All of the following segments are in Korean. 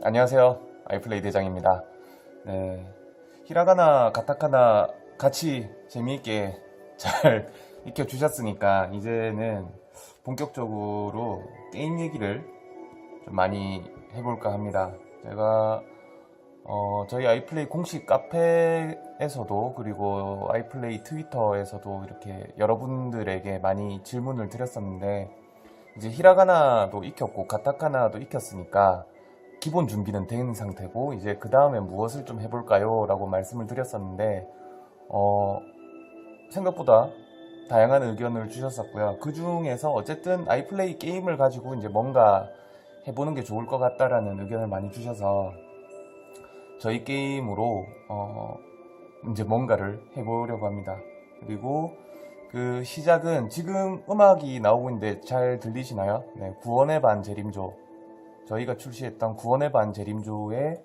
안녕하세요. 아이플레이 대장입니다. 네. 히라가나, 가타카나 같이 재미있게 잘 익혀 주셨으니까 이제는 본격적으로 게임 얘기를 좀 많이 해볼까 합니다. 제가 어, 저희 아이플레이 공식 카페에서도 그리고 아이플레이 트위터에서도 이렇게 여러분들에게 많이 질문을 드렸었는데 이제 히라가나도 익혔고 가타카나도 익혔으니까 기본 준비는 된 상태고 이제 그 다음에 무엇을 좀 해볼까요? 라고 말씀을 드렸었는데 어, 생각보다 다양한 의견을 주셨었고요. 그 중에서 어쨌든 아이플레이 게임을 가지고 이제 뭔가 해보는 게 좋을 것 같다라는 의견을 많이 주셔서 저희 게임으로 어, 이제 뭔가를 해보려고 합니다. 그리고 그 시작은 지금 음악이 나오고 있는데 잘 들리시나요? 네, 구원의 반 재림조 저희가 출시했던 구원의 반 재림조의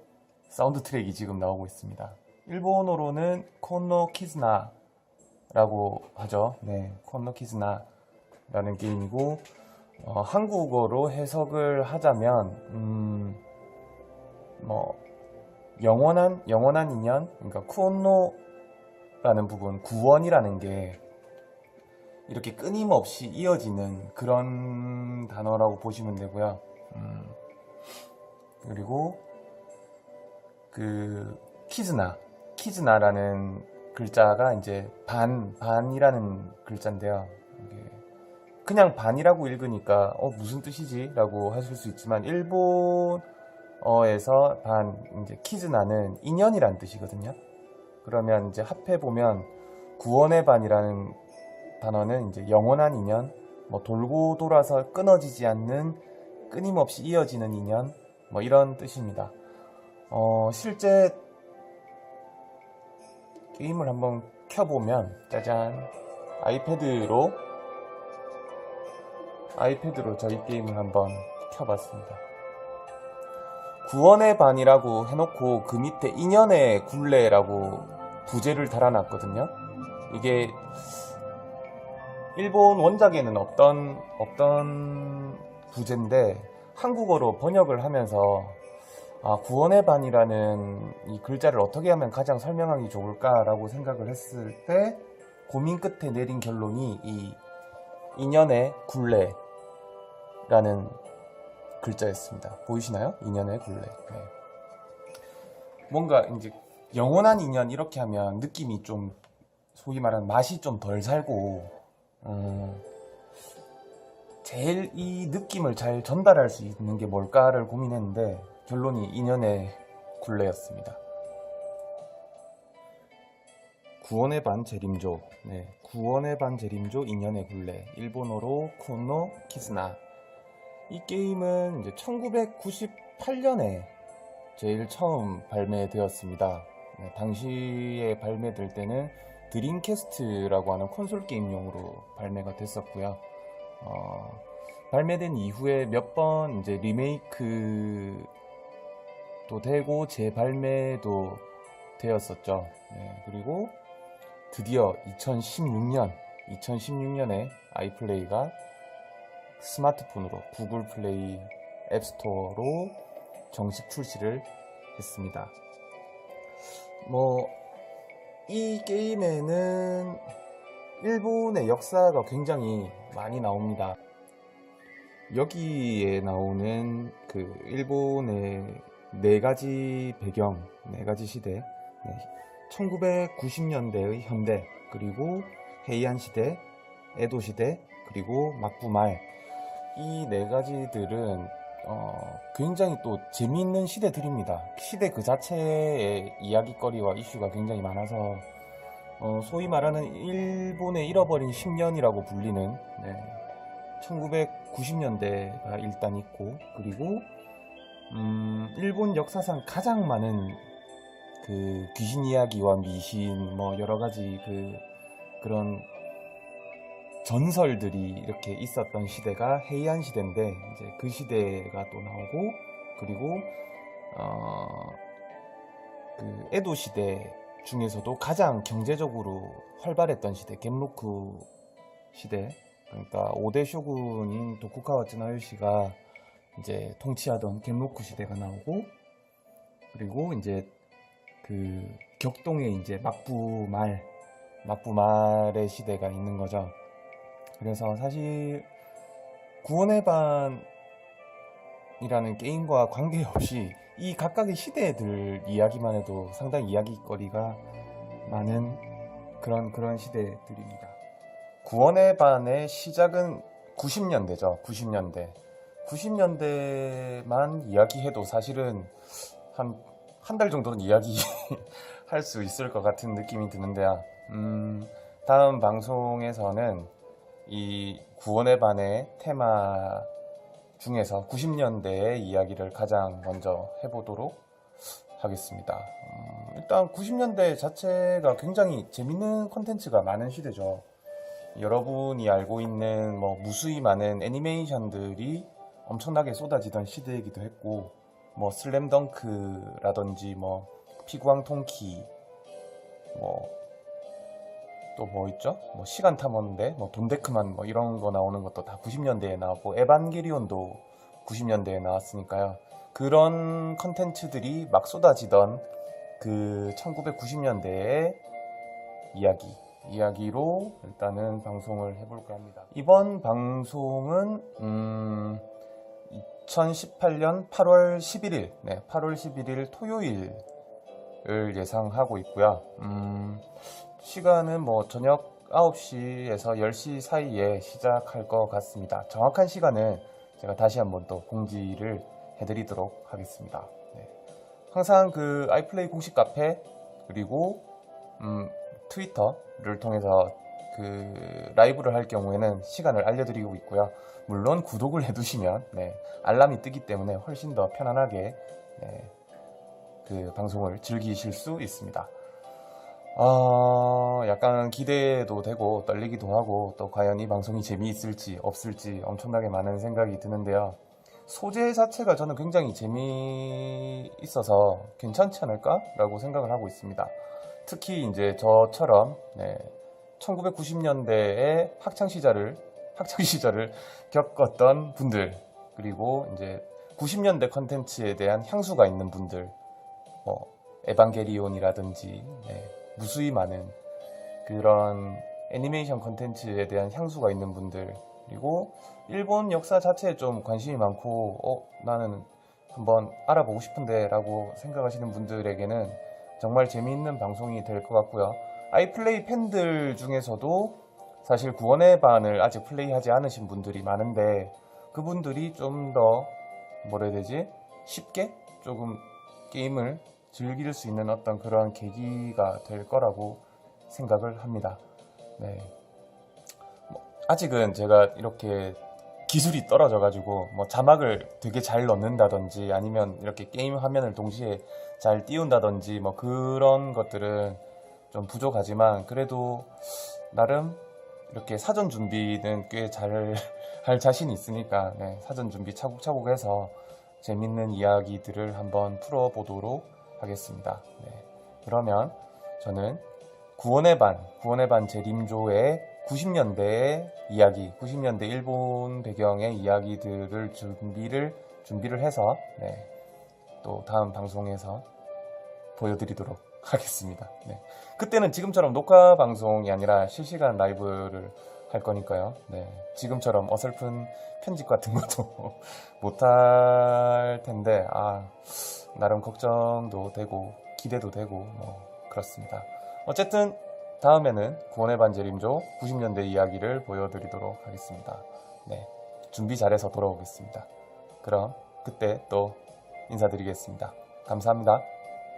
사운드 트랙이 지금 나오고 있습니다. 일본어로는 콘노 키즈나라고 하죠. 네, 콘노 키즈나라는 게임이고 어, 한국어로 해석을 하자면 음, 뭐 영원한 영원한 인연 그러니까 쿠온노라는 부분 구원이라는 게 이렇게 끊임없이 이어지는 그런 단어라고 보시면 되고요. 음, 그리고 그 키즈나 키즈나라는 글자가 이제 반 반이라는 글자인데요. 그냥 반이라고 읽으니까 어 무슨 뜻이지라고 하실 수 있지만 일본어에서 반 이제 키즈나는 인연이란 뜻이거든요. 그러면 이제 합해 보면 구원의 반이라는 단어는 이제 영원한 인연, 뭐 돌고 돌아서 끊어지지 않는 끊임없이 이어지는 인연, 뭐 이런 뜻입니다. 어, 실제 게임을 한번 켜보면 짜잔 아이패드로 아이패드로 저희 게임을 한번 켜봤습니다. 구원의 반이라고 해놓고 그 밑에 인연의 굴레라고 부제를 달아놨거든요. 이게 일본 원작에는 없던 없던 부제인데 한국어로 번역을 하면서 아, 구원의 반이라는 이 글자를 어떻게 하면 가장 설명하기 좋을까라고 생각을 했을 때 고민 끝에 내린 결론이 이 인연의 굴레라는 글자였습니다. 보이시나요? 인연의 굴레. 네. 뭔가 이제 영원한 인연 이렇게 하면 느낌이 좀 소위 말하는 맛이 좀 덜 살고 음, 제일 이 느낌을 잘 전달할 수 있는 게 뭘까를 고민했는데 결론이 인연의 굴레였습니다. 구원의 반 재림조, 네, 구원의 반 재림조 인연의 굴레, 일본어로 코노 키스나. 이 게임은 이제 1998년에 제일 처음 발매되었습니다. 네, 당시에 발매될 때는 드림캐스트라고 하는 콘솔 게임용으로 발매가 됐었고요. 어, 발매된 이후에 몇 번 이제 리메이크도 되고 재발매도 되었었죠. 네, 그리고 드디어 2016년, 2016년에 아이플레이가 스마트폰으로 구글 플레이 앱스토어로 정식 출시를 했습니다. 뭐, 이 게임에는 일본의 역사가 굉장히 많이 나옵니다. 여기에 나오는 그 일본의 네 가지 배경, 네 가지 시대, 네, 1990년대의 현대, 그리고 헤이안 시대, 에도 시대, 그리고 막부 말 이 네 가지들은 어, 굉장히 또 재미있는 시대들입니다. 시대 그 자체의 이야기거리와 이슈가 굉장히 많아서 어, 소위 말하는 일본의 잃어버린 10년이라고 불리는 1990년대가 일단 있고 그리고 음, 일본 역사상 가장 많은 그 귀신 이야기와 미신 뭐 여러 가지 그 그런 전설들이 이렇게 있었던 시대가 헤이안 시대인데 이제 그 시대가 또 나오고 그리고 어 그 에도 시대 중에서도 가장 경제적으로 활발했던 시대 겜로크 시대 그러니까 5대 쇼군인 도쿠카와 쯔나요시가 이제 통치하던 겜로크 시대가 나오고 그리고 이제 그 격동에 이제 막부 말, 막부 말의 시대가 있는 거죠. 그래서 사실 구원의 반 이라는 게임과 관계없이 이 각각의 시대들 이야기만 해도 상당히 이야기거리가 많은 그런 그런 시대들입니다. 구원의 반의 시작은 90년대죠. 90년대. 90년대만 이야기해도 사실은 한 한 달 정도는 이야기 할 수 있을 것 같은 느낌이 드는데요. 음, 다음 방송에서는 이 구원의 반의 테마 중에서 90년대의 이야기를 가장 먼저 해보도록 하겠습니다. 음, 일단 90년대 자체가 굉장히 재밌는 콘텐츠가 많은 시대죠. 여러분이 알고 있는 뭐 무수히 많은 애니메이션들이 엄청나게 쏟아지던 시대이기도 했고 뭐 슬램덩크라든지 뭐 피구왕 통키 뭐 또 뭐 있죠? 뭐 시간 탐험대, 뭐 돈데크만 뭐 이런 거 나오는 것도 다 90년대에 나왔고 에반게리온도 90년대에 나왔으니까요. 그런 컨텐츠들이 막 쏟아지던 그 1990년대의 이야기, 이야기로 일단은 방송을 해볼까 합니다. 이번 방송은 음, 2018년 8월 11일, 네, 8월 11일 토요일을 예상하고 있고요. 음, 시간은 뭐 저녁 9시에서 10시 사이에 시작할 것 같습니다. 정확한 시간은 제가 다시 한번 또 공지를 해드리도록 하겠습니다. 네. 항상 그 아이플레이 공식 카페 그리고 음, 트위터를 통해서 그 라이브를 할 경우에는 시간을 알려드리고 있고요. 물론 구독을 해두시면 네, 알람이 뜨기 때문에 훨씬 더 편안하게 네, 그 방송을 즐기실 수 있습니다. 아, 약간 기대도 되고 떨리기도 하고 또 과연 이 방송이 재미있을지 없을지 엄청나게 많은 생각이 드는데요. 소재 자체가 저는 굉장히 재미있어서 괜찮지 않을까라고 생각을 하고 있습니다. 특히 이제 저처럼 1990년대의 학창 시절을 학창 시절을 겪었던 분들 그리고 이제 90년대 컨텐츠에 대한 향수가 있는 분들 뭐 에반게리온이라든지 네, 무수히 많은 그런 애니메이션 컨텐츠에 대한 향수가 있는 분들 그리고 일본 역사 자체에 좀 관심이 많고 어 나는 한번 알아보고 싶은데 라고 생각하시는 분들에게는 정말 재미있는 방송이 될 것 같고요. 아이플레이 팬들 중에서도 사실 구원의 반을 아직 플레이하지 않으신 분들이 많은데 그분들이 좀 더 뭐라 해야 되지? 쉽게 조금 게임을 즐길 수 있는 어떤 그런 계기가 될 거라고 생각을 합니다. 네. 뭐, 아직은 제가 이렇게 기술이 떨어져 가지고 뭐 자막을 되게 잘 넣는다든지 아니면 이렇게 게임 화면을 동시에 잘 띄운다든지 뭐 그런 것들은 좀 부족하지만 그래도 나름 이렇게 사전 준비는 꽤 잘 할 자신이 있으니까 네, 사전 준비 차곡차곡 해서 재밌는 이야기들을 한번 풀어보도록 하겠습니다. 네, 그러면 저는 구원의 반, 구원의 반 재림조의 90년대의 이야기, 90년대 일본 배경의 이야기들을 준비를 준비를 해서 네, 또 다음 방송에서 보여드리도록 하겠습니다. 네. 그때는 지금처럼 녹화 방송이 아니라 실시간 라이브를 할 거니까요. 네. 지금처럼 어설픈 편집 같은 것도 못할 텐데, 아, 나름 걱정도 되고, 기대도 되고, 뭐, 그렇습니다. 어쨌든, 다음에는 구원의 반제림조 90년대 이야기를 보여드리도록 하겠습니다. 네. 준비 잘해서 돌아오겠습니다. 그럼, 그때 또 인사드리겠습니다. 감사합니다.